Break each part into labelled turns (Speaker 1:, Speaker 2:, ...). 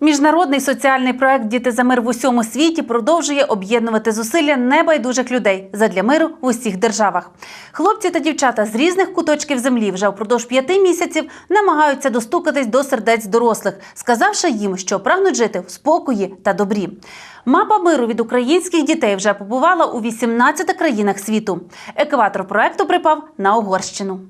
Speaker 1: Міжнародний соціальний проект Діти за мир в усьому світі продовжує об'єднувати зусилля небайдужих людей задля миру в усіх державах. Хлопці та дівчата з різних куточків землі вже впродовж п'яти місяців намагаються достукатись до сердець дорослих, сказавши їм, що прагнуть жити в спокої та добрі. Мапа миру від українських дітей вже побувала у 18 країнах світу. Екватор проекту припав на Угорщину.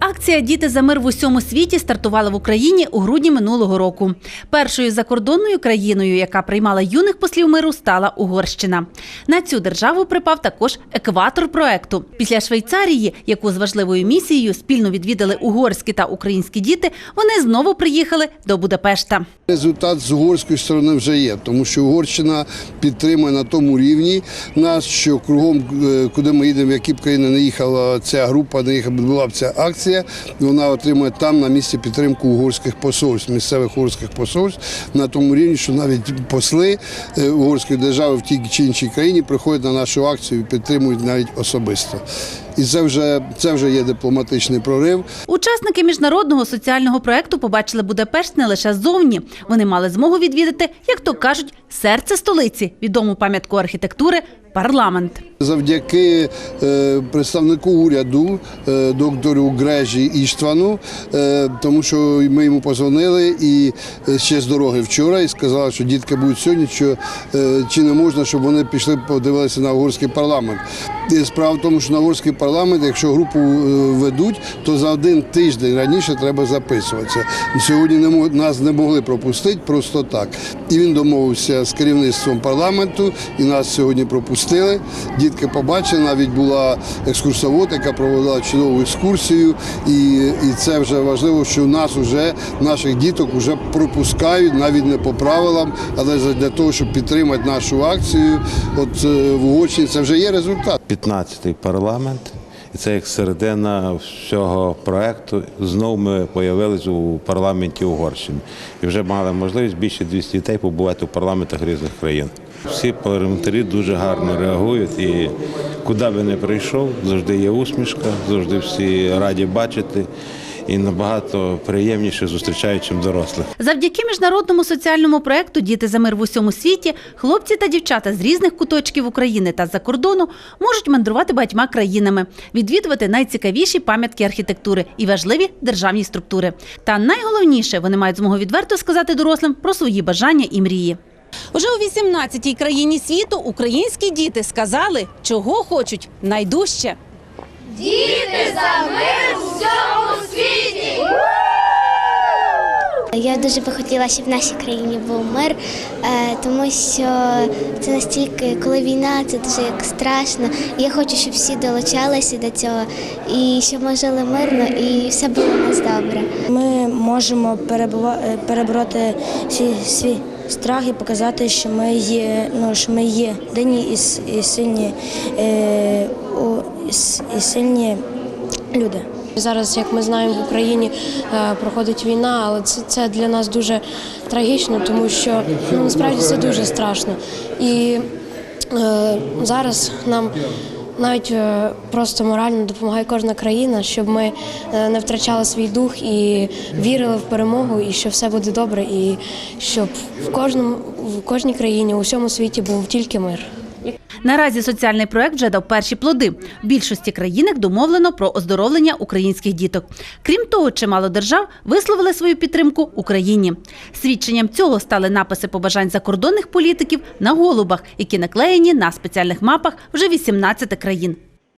Speaker 1: Акція Діти за мир в усьому світі стартувала в Україні у грудні минулого року. Першою закордонною країною, яка приймала юних послів миру, стала Угорщина. На цю державу припав також екватор проекту. Після Швейцарії, яку з важливою місією спільно відвідали угорські та українські діти, вони знову приїхали до Будапешта.
Speaker 2: Результат з угорської сторони вже є, тому що Угорщина підтримує на тому рівні нас, що кругом, е, куди ми їдемо, в які б країни не їхала ця група, не була б ця акція, вона отримує там на місці підтримку угорських посольств, місцевих угорських посольств на тому рівні, що навіть посли е, угорської держави в тій чи іншій країні приходять на нашу акцію і підтримують навіть особисто. І це вже це вже є дипломатичний прорив.
Speaker 1: Учасники міжнародного соціального проекту побачили Будапешт не лише ззовні. Вони мали змогу відвідати, як то кажуть, серце столиці, відому пам'ятку архітектури парламент.
Speaker 2: Завдяки е, представнику уряду е, доктору Грежі Іштвану, е, тому що ми йому позвонили і е, ще з дороги вчора і сказали, що дітки будуть сьогодні, що е, чи не можна, щоб вони пішли подивилися на угорський парламент. І справа в тому, що на угорський парламент, якщо групу е, ведуть, то за один тиждень раніше треба записуватися. Сьогодні не нас не могли пропустити просто так. І він домовився з керівництвом парламенту, і нас сьогодні пропустили. Дітки побачили, навіть була екскурсовод, яка проводила чудову екскурсію. І, і це вже важливо, що нас вже наших діток вже пропускають навіть не по правилам, але для того, щоб підтримати нашу акцію. От е, в Угорщині це вже є результат.
Speaker 3: 15-й парламент, і це як середина всього проекту. Знову ми з'явилися у парламенті Угорщини і вже мали можливість більше 200 дітей побувати у парламентах різних країн. Всі парламентарі дуже гарно реагують і куди би не прийшов, завжди є усмішка, завжди всі раді бачити і набагато приємніше зустрічають, чим дорослих.
Speaker 1: Завдяки міжнародному соціальному проекту Діти за мир в усьому світі хлопці та дівчата з різних куточків України та за кордону можуть мандрувати багатьма країнами, відвідувати найцікавіші пам'ятки архітектури і важливі державні структури. Та найголовніше вони мають змогу відверто сказати дорослим про свої бажання і мрії. Уже у 18-й країні світу українські діти сказали, чого хочуть найдужче.
Speaker 4: Я дуже би хотіла, щоб в нашій країні був мир, е, тому що це настільки, коли війна, це дуже як страшно. Я хочу, щоб всі долучалися до цього, і щоб ми жили мирно, і все було у нас добре.
Speaker 5: Ми можемо е, перебороти свій, свій страх і показати, що ми є, ну, що ми є єдині і, і сильні, е, і і сильні люди.
Speaker 6: Зараз, як ми знаємо, в Україні е, проходить війна, але це, це для нас дуже трагічно, тому що ну, насправді це дуже страшно. І е, зараз нам навіть е, просто морально допомагає кожна країна, щоб ми е, не втрачали свій дух і вірили в перемогу, і що все буде добре, і щоб в кожному в кожній країні, у всьому світі був тільки мир.
Speaker 1: Наразі соціальний проект вже дав перші плоди. В більшості країнах домовлено про оздоровлення українських діток. Крім того, чимало держав висловили свою підтримку Україні. Свідченням цього стали написи побажань закордонних політиків на голубах, які наклеєні на спеціальних мапах вже 18 країн.